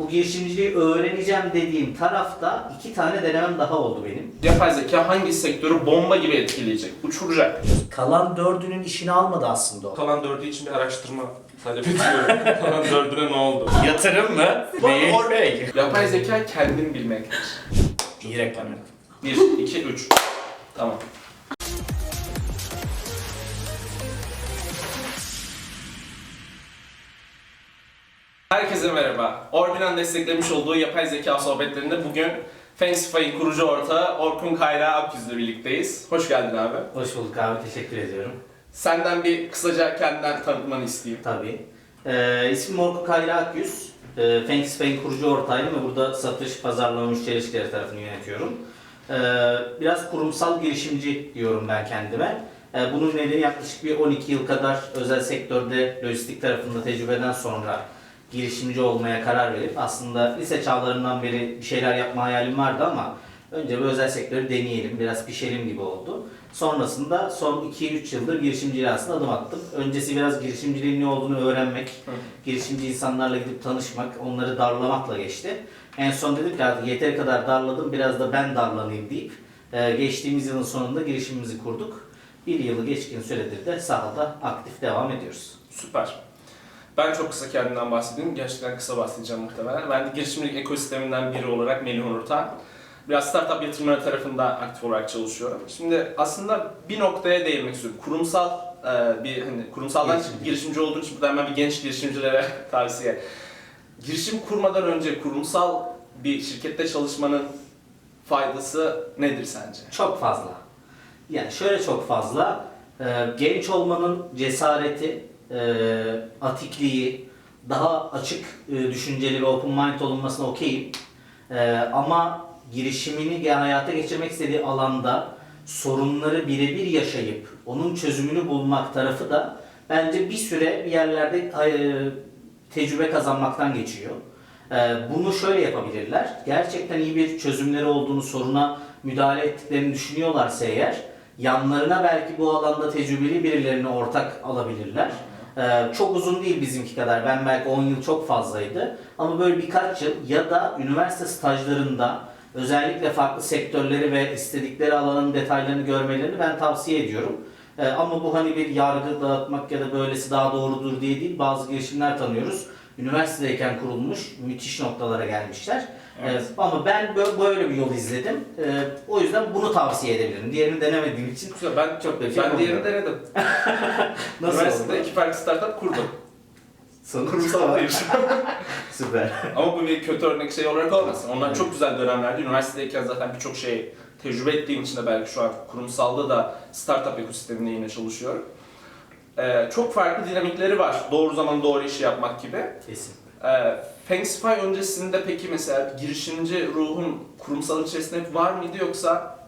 bu girişimciliği öğreneceğim dediğim tarafta iki tane denemem daha oldu benim. Yapay zeka hangi sektörü bomba gibi etkileyecek, uçuracak? Kalan dördünün işini almadı aslında o. Kalan dördü için bir araştırma talep ediyorum. Kalan dördüne ne oldu? Yatırım mı? Değil. Değil. Yapay zeka kendin bilmektir. İyi reklam. 1, 2, 3. Tamam. Herkese merhaba. Orbina'nın desteklemiş olduğu yapay zeka sohbetlerinde bugün Fancify'in kurucu ortağı Orkun Kayra Akyüz'le birlikteyiz. Hoş geldin abi. Hoş bulduk abi, teşekkür ediyorum. Senden bir kısaca kendinden tanıtmanı isteyeyim. Tabii. Ee, ismim Orkun Kayra Akyüz. Ee, Thanks Pay'in kurucu ortağıyım ve burada satış, pazarlama, müşteri ilişkileri tarafını yönetiyorum. Ee, biraz kurumsal girişimci diyorum ben kendime. Ee, bunun nedeni yaklaşık bir 12 yıl kadar özel sektörde lojistik tarafında tecrübeden sonra girişimci olmaya karar verip aslında lise çağlarından beri bir şeyler yapma hayalim vardı ama önce bir özel sektörü deneyelim, biraz pişelim gibi oldu. Sonrasında son 2-3 yıldır girişimciliğe aslında adım attım. Öncesi biraz girişimciliğin ne olduğunu öğrenmek, Hı. girişimci insanlarla gidip tanışmak, onları darlamakla geçti. En son dedim ki artık yeteri kadar darladım, biraz da ben darlanayım deyip e, geçtiğimiz yılın sonunda girişimimizi kurduk. Bir yılı geçkin süredir de sahada aktif devam ediyoruz. Süper. Ben çok kısa kendimden bahsedeyim. Gerçekten kısa bahsedeceğim muhtemelen. Ben de girişimcilik ekosisteminden biri olarak Melih Onurtan. Biraz startup yatırımları tarafında aktif olarak çalışıyorum. Şimdi aslında bir noktaya değinmek istiyorum. Kurumsal e, bir hani kurumsaldan Girişimci. girişimci olduğu için buradan ben bir genç girişimcilere tavsiye. Girişim kurmadan önce kurumsal bir şirkette çalışmanın faydası nedir sence? Çok fazla. Yani şöyle çok fazla. e, genç olmanın cesareti, e, atikliği, daha açık e, düşünceli ve open mind olunmasına okeyim. E, ama girişimini hayata geçirmek istediği alanda sorunları birebir yaşayıp onun çözümünü bulmak tarafı da bence bir süre bir yerlerde e, tecrübe kazanmaktan geçiyor. Ee, Bunu şöyle yapabilirler. Gerçekten iyi bir çözümleri olduğunu, soruna müdahale ettiklerini düşünüyorlarsa eğer, yanlarına belki bu alanda tecrübeli birilerini ortak alabilirler. Ee, Çok uzun değil bizimki kadar. Ben belki 10 yıl çok fazlaydı. Ama böyle birkaç yıl ya da üniversite stajlarında özellikle farklı sektörleri ve istedikleri alanın detaylarını görmelerini ben tavsiye ediyorum. Ee, Ama bu hani bir yargı dağıtmak ya da böylesi daha doğrudur diye değil. Bazı girişimler tanıyoruz üniversitedeyken kurulmuş müthiş noktalara gelmişler. Evet. Ee, ama ben bö- böyle bir yol izledim. Ee, o yüzden bunu tavsiye edebilirim. Diğerini denemediğim için ben Çok da bir şey ben diğerini denedim. nasıl Üniversitede oldu? iki farklı startup kurdum. Kurumsal girişim. Süper. Ama bu bir kötü örnek şey olarak olmasın. Onlar çok güzel dönemlerdi. Üniversitedeyken zaten birçok şey tecrübe ettiğim için de belki şu an kurumsalda da startup ekosisteminde yine çalışıyorum. Ee, çok farklı dinamikleri var. Doğru zaman doğru işi yapmak gibi. Kesin. Ee, Fangsify öncesinde peki mesela girişimci ruhun kurumsal içerisinde var mıydı yoksa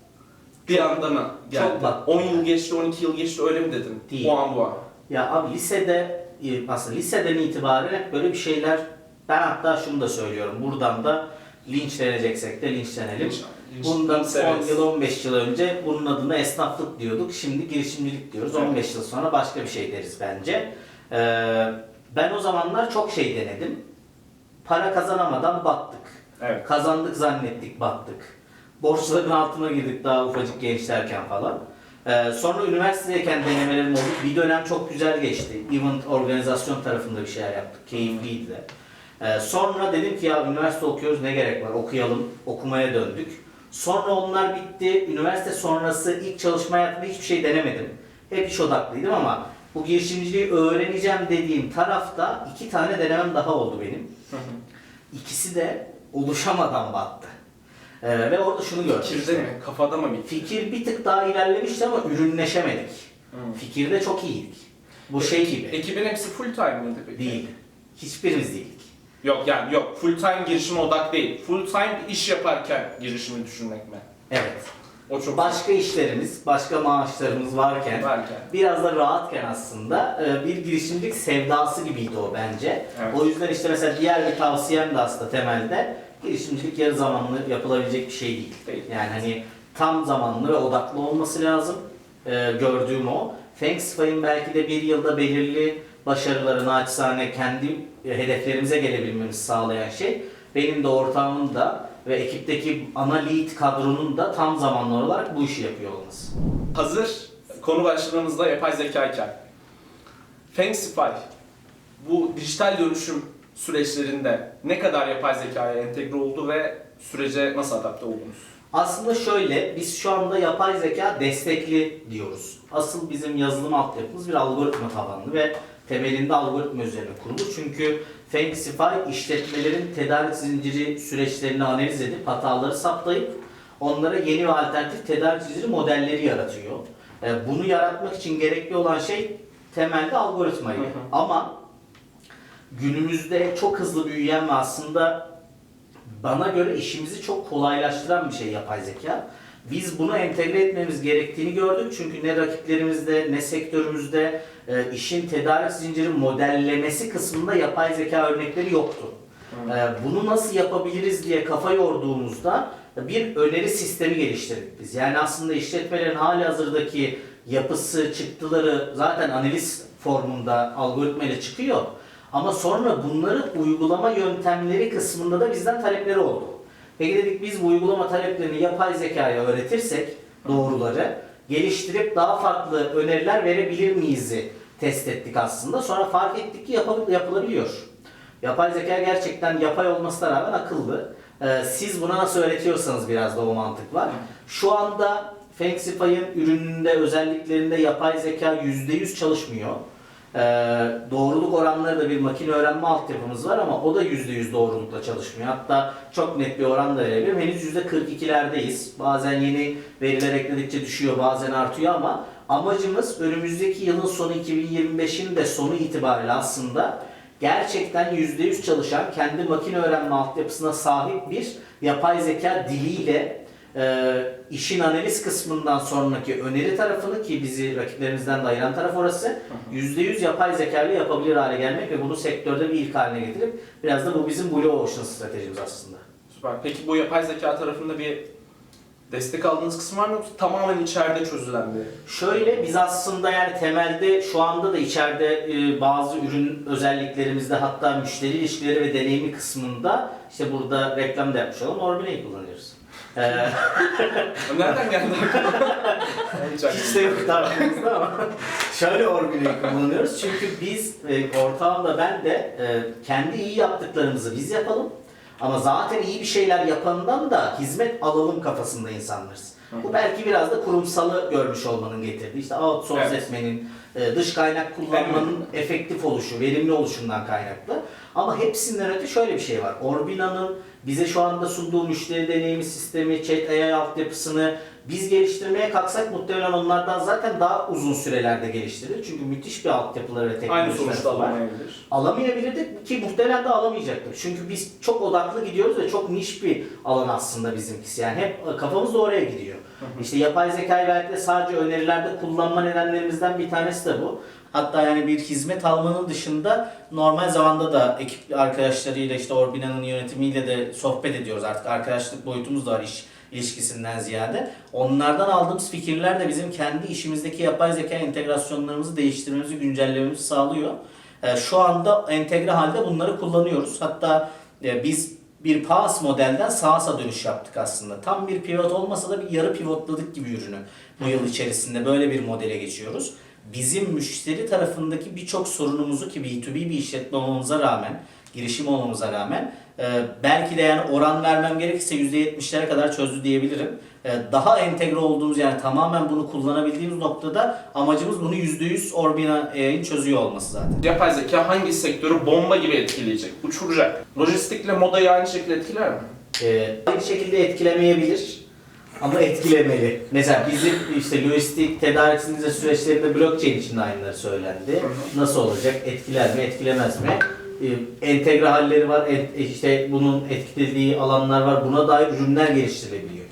bir anda mı geldi? çok bak- 10 yıl geçti, 12 yıl geçti öyle mi dedin? Değil. Bu an bu an. Ya abi lisede e, aslında liseden itibaren hep böyle bir şeyler ben hatta şunu da söylüyorum. Buradan da linçleneceksek de linçlenelim. Linç- Bundan linç 10 severiz. yıl 15 yıl önce bunun adına esnaflık diyorduk. Şimdi girişimcilik diyoruz. Evet. 15 yıl sonra başka bir şey deriz bence. Ee, ben o zamanlar çok şey denedim. Para kazanamadan battık. Evet. Kazandık zannettik battık. Borçların altına girdik daha ufacık gençlerken falan. Ee, sonra üniversitedeyken denemelerim oldu. Bir dönem çok güzel geçti. Event organizasyon tarafında bir şeyler yaptık. Keyifliydi de. Ee, sonra dedim ki ya üniversite okuyoruz ne gerek var okuyalım. Okumaya döndük. Sonra onlar bitti. Üniversite sonrası ilk çalışma hayatımda hiçbir şey denemedim. Hep iş odaklıydım ama bu girişimciliği öğreneceğim dediğim tarafta iki tane denemem daha oldu benim. İkisi de oluşamadan battı. Ee, ve orada şunu gördüm. Fikirde mi? Kafada mı bitti? Fikir bir tık daha ilerlemişti ama ürünleşemedik. Hı. Fikirde çok iyiydik. Bu şey gibi. Ekibin hepsi full time mıydı peki? Değil. Hiçbirimiz değildik. Yok yani yok full time girişime odak değil. Full time iş yaparken girişimi düşünmek mi? Evet. O çok Başka işlerimiz, başka maaşlarımız varken, varken. biraz da rahatken aslında e, bir girişimcilik sevdası gibiydi o bence. Evet. O yüzden işte mesela diğer bir tavsiyem de aslında temelde girişimcilik yarı zamanlı yapılabilecek bir şey değil. Değil. Yani hani tam zamanlı ve odaklı olması lazım. Ee, gördüğüm o. Thanksgiving belki de bir yılda belirli başarıları naçizane kendi e, hedeflerimize gelebilmemizi sağlayan şey. benim de ortağımın da ve ekipteki ana lead kadronun da tam zamanlı olarak bu işi yapıyor olması. Hazır konu başlığımızda yapay zeka iken. Fangsify bu dijital dönüşüm süreçlerinde ne kadar yapay zekaya entegre oldu ve sürece nasıl adapte oldunuz? Aslında şöyle, biz şu anda yapay zeka destekli diyoruz. Asıl bizim yazılım altyapımız bir algoritma tabanlı ve temelinde algoritma üzerine kurulu. Çünkü Fantasify işletmelerin tedarik zinciri süreçlerini analiz edip hataları saptayıp onlara yeni ve alternatif tedarik zinciri modelleri yaratıyor. Ee, Bunu yaratmak için gerekli olan şey temelde algoritmayı. Hı hı. Ama günümüzde çok hızlı büyüyen ve aslında bana göre işimizi çok kolaylaştıran bir şey yapay zeka. Biz bunu entegre etmemiz gerektiğini gördük çünkü ne rakiplerimizde ne sektörümüzde e, işin tedarik zinciri modellemesi kısmında yapay zeka örnekleri yoktu. E, bunu nasıl yapabiliriz diye kafa yorduğumuzda bir öneri sistemi geliştirdik biz. Yani aslında işletmelerin hali hazırdaki yapısı, çıktıları zaten analiz formunda algoritma ile çıkıyor. Ama sonra bunları uygulama yöntemleri kısmında da bizden talepleri oldu. Peki dedik biz bu uygulama taleplerini yapay zekaya öğretirsek doğruları geliştirip daha farklı öneriler verebilir miyiz'i test ettik aslında. Sonra fark ettik ki yapı- yapılabiliyor. Yapay zeka gerçekten yapay olmasına rağmen akıllı. Ee, siz buna nasıl öğretiyorsanız biraz da o mantık var. Şu anda Fanxify'ın ürününde özelliklerinde yapay zeka %100 çalışmıyor. Ee, doğruluk oranları da bir makine öğrenme altyapımız var ama o da %100 doğrulukla çalışmıyor. Hatta çok net bir oran da verebilirim. Henüz %42'lerdeyiz. Bazen yeni veriler ekledikçe düşüyor, bazen artıyor ama amacımız önümüzdeki yılın sonu 2025'in de sonu itibariyle aslında gerçekten %100 çalışan, kendi makine öğrenme altyapısına sahip bir yapay zeka diliyle e, işin analiz kısmından sonraki öneri tarafını ki bizi rakiplerimizden de ayıran taraf orası %100 yapay zeka ile yapabilir hale gelmek ve bunu sektörde bir ilk haline getirip biraz da bu bizim Blue Ocean stratejimiz aslında. Süper. Peki bu yapay zeka tarafında bir destek aldığınız kısım var mı yoksa tamamen içeride çözülen bir? Şöyle biz aslında yani temelde şu anda da içeride e, bazı ürün özelliklerimizde hatta müşteri ilişkileri ve deneyimi kısmında işte burada reklam da yapmış olalım Orbina'yı kullanıyoruz. Ee, Nereden geldi aklıma- Hiç de yok tarafımızda ama şöyle Orbina'yı kullanıyoruz. Çünkü biz e, ortağımla ben de e, kendi iyi yaptıklarımızı biz yapalım. Ama zaten iyi bir şeyler yapandan da hizmet alalım kafasında insanlarız. Bu belki biraz da kurumsalı görmüş olmanın getirdiği. işte outsource Evet. etmenin, e, dış kaynak kullanmanın efektif oluşu, verimli oluşundan kaynaklı. Ama hepsinden öte şöyle bir şey var. Orbina'nın bize şu anda sunduğu müşteri deneyimi sistemi, chat AI altyapısını biz geliştirmeye kalksak muhtemelen onlardan zaten daha uzun sürelerde geliştirilir. Çünkü müthiş bir altyapıları ve Aynı sonuçta var. alamayabilir. Alamayabilirdik ki muhtemelen de alamayacaktık. Çünkü biz çok odaklı gidiyoruz ve çok niş bir alan aslında bizimkisi. Yani hep kafamız da oraya gidiyor. İşte yapay zekayı belki de sadece önerilerde kullanma nedenlerimizden bir tanesi de bu. Hatta yani bir hizmet almanın dışında normal zamanda da ekip arkadaşlarıyla işte Orbina'nın yönetimiyle de sohbet ediyoruz artık. Arkadaşlık boyutumuz da var iş ilişkisinden ziyade. Onlardan aldığımız fikirler de bizim kendi işimizdeki yapay zeka entegrasyonlarımızı değiştirmemizi, güncellememizi sağlıyor. Ee, Şu anda entegre halde bunları kullanıyoruz. Hatta e, biz bir PaaS modelden SaaS'a dönüş yaptık aslında. Tam bir pivot olmasa da bir yarı pivotladık gibi ürünü bu yıl içerisinde böyle bir modele geçiyoruz. Bizim müşteri tarafındaki birçok sorunumuzu ki B2B bir işletme olmamıza rağmen, girişim olmamıza rağmen e, belki de yani oran vermem gerekirse %70'lere kadar çözdü diyebilirim. E, Daha entegre olduğumuz yani tamamen bunu kullanabildiğimiz noktada amacımız bunu %100 Orbina AI'nin çözüyor olması zaten. Yapay zeka hangi sektörü bomba gibi etkileyecek, uçuracak? Lojistikle modayı aynı şekilde etkiler mi? Ee, aynı şekilde etkilemeyebilir ama etkilemeli. Mesela bizim işte lojistik tedarik zinciri süreçlerinde blockchain için de aynıları söylendi. Nasıl olacak? Etkiler mi, etkilemez mi? Ee, entegre halleri var, işte bunun etkilediği alanlar var. Buna dair ürünler geliştirilebiliyor.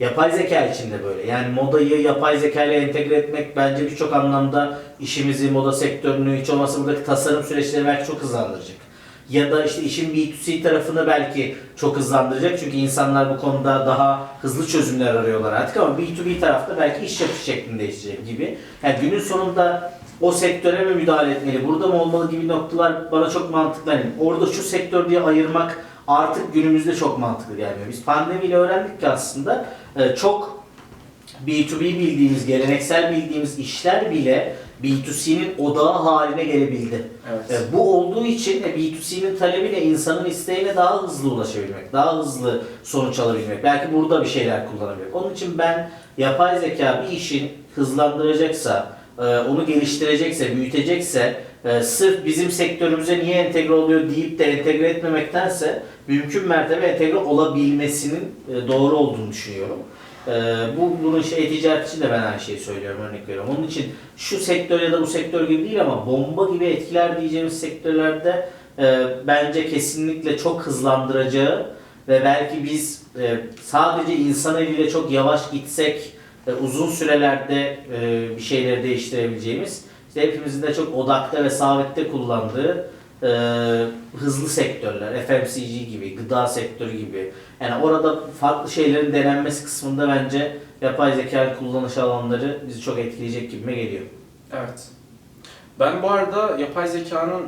Yapay zeka için de böyle. Yani modayı yapay zeka ile entegre etmek bence birçok anlamda işimizi, moda sektörünü, hiç olmazsa buradaki tasarım süreçleri belki çok hızlandıracak ya da işte işin B2C tarafını belki çok hızlandıracak. Çünkü insanlar bu konuda daha hızlı çözümler arıyorlar artık ama B2B tarafta belki iş yapış şeklinde değişecek gibi. Yani günün sonunda o sektöre mi müdahale etmeli, burada mı olmalı gibi noktalar bana çok mantıklı. Yani orada şu sektör diye ayırmak artık günümüzde çok mantıklı gelmiyor. Biz pandemiyle öğrendik ki aslında e, çok B2B bildiğimiz, geleneksel bildiğimiz işler bile B2C'nin odağı haline gelebildi. Evet. E, Bu olduğu için e, B2C'nin talebine, insanın isteğine daha hızlı ulaşabilmek, daha hızlı sonuç alabilmek. Belki burada bir şeyler kullanabilmek. Onun için ben yapay zeka bir işin hızlandıracaksa, e, onu geliştirecekse, büyütecekse, e, sırf bizim sektörümüze niye entegre oluyor deyip de entegre etmemektense mümkün mertebe entegre olabilmesinin e, doğru olduğunu düşünüyorum. E, bu bunun şey e-ticaret için de ben aynı şeyi söylüyorum örnek veriyorum. Onun için şu sektör ya da bu sektör gibi değil ama bomba gibi etkiler diyeceğimiz sektörlerde e, bence kesinlikle çok hızlandıracağı ve belki biz e, sadece insan eliyle çok yavaş gitsek e, uzun sürelerde e, bir şeyleri değiştirebileceğimiz işte hepimizin de çok odakta ve sabette kullandığı e, hızlı sektörler, FMCG gibi, gıda sektörü gibi. Yani orada farklı şeylerin denenmesi kısmında bence yapay zeka kullanış alanları bizi çok etkileyecek gibime geliyor. Evet. Ben bu arada yapay zekanın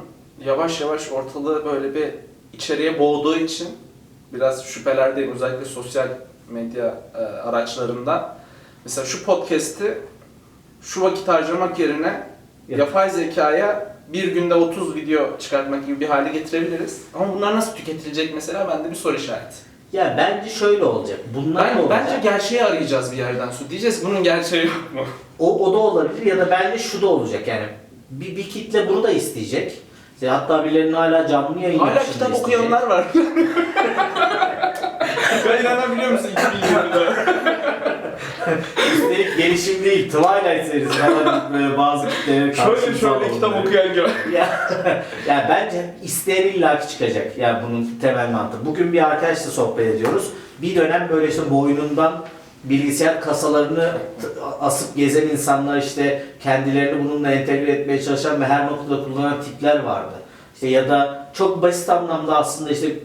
yavaş yavaş ortalığı böyle bir içeriye boğduğu için biraz şüphelerdeyim özellikle sosyal medya e, araçlarında. Mesela şu podcast'i şu vakit harcamak yerine Yap. yapay zekaya bir günde 30 video çıkartmak gibi bir hale getirebiliriz. Ama bunlar nasıl tüketilecek mesela bende bir soru işareti. Ya bence şöyle olacak. Bunlar Ben, olacak. bence gerçeği arayacağız bir yerden sonra. Diyeceğiz bunun gerçeği yok mu? O, o da olabilir ya da bence şu da olacak yani bir, bir kitle bunu da isteyecek. İşte hatta birilerinin hala canlı yayın Hala kitap isteyecek. okuyanlar var. ben inanabiliyor musun 2020'de? Üstelik gelişim değil, Twilight serisi falan böyle bazı kitlelerin şöyle karşımıza şöyle kitap okuyan gibi. ya, ya bence isteyen illaki çıkacak. Yani bunun temel mantığı. Bugün bir arkadaşla sohbet ediyoruz. Bir dönem böyle işte boynundan bilgisayar kasalarını asıp gezen insanlar işte kendilerini bununla entegre etmeye çalışan ve her noktada kullanan tipler vardı. İşte ya da çok basit anlamda aslında işte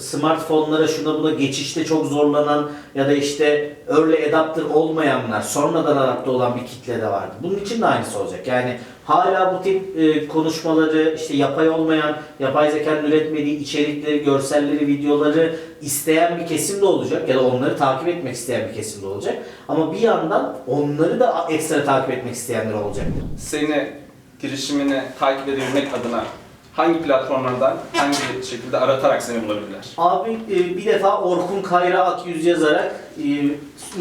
smartphone'lara şuna buna geçişte çok zorlanan ya da işte early adapter olmayanlar, sonradan adapte olan bir kitle de vardı. Bunun için de aynısı olacak. Yani hala bu tip e, konuşmaları, işte yapay olmayan, yapay zekanın üretmediği içerikleri, görselleri, videoları isteyen bir kesim de olacak ya da onları takip etmek isteyen bir kesim de olacak. Ama bir yandan onları da ekstra takip etmek isteyenler olacaktır. Seni, girişimini takip edebilmek adına hangi platformlardan, hangi şekilde aratarak seni bulabilirler? Abi e, bir defa Orkun Kayra Akyüz yazarak e,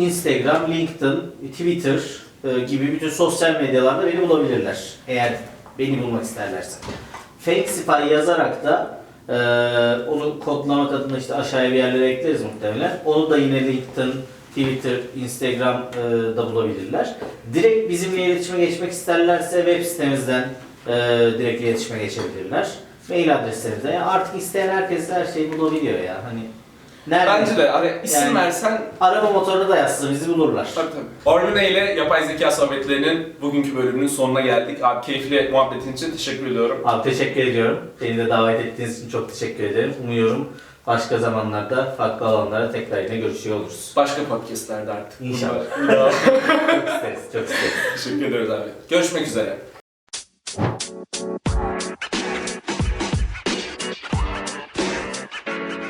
Instagram, LinkedIn, Twitter e, gibi bütün sosyal medyalarda beni bulabilirler. Eğer beni bulmak isterlerse. Fakesify yazarak da onu kodlamak adına işte aşağıya bir yerlere ekleriz muhtemelen. Onu da yine LinkedIn, Twitter, Instagram e, da bulabilirler. Direkt bizimle iletişime geçmek isterlerse web sitemizden e, direkt iletişime geçebilirler. Mail adreslerimizden. Yani artık isteyen herkes her şeyi bulabiliyor ya. Hani nerede? Bence de ara, isim Yani- versen Arama motoruna da yazsa bizi bulurlar. Tabii tabii. Ormine ile yapay zeka sohbetlerinin bugünkü bölümünün sonuna geldik. Abi keyifli muhabbetin için teşekkür ediyorum. Abi teşekkür ediyorum. Beni de davet ettiğiniz için çok teşekkür ederim. Umuyorum başka zamanlarda farklı alanlara tekrar yine görüşüyor oluruz. Başka podcastlerde artık. İnşallah. Çok isteriz, çok isteriz. teşekkür ediyoruz abi. Görüşmek üzere.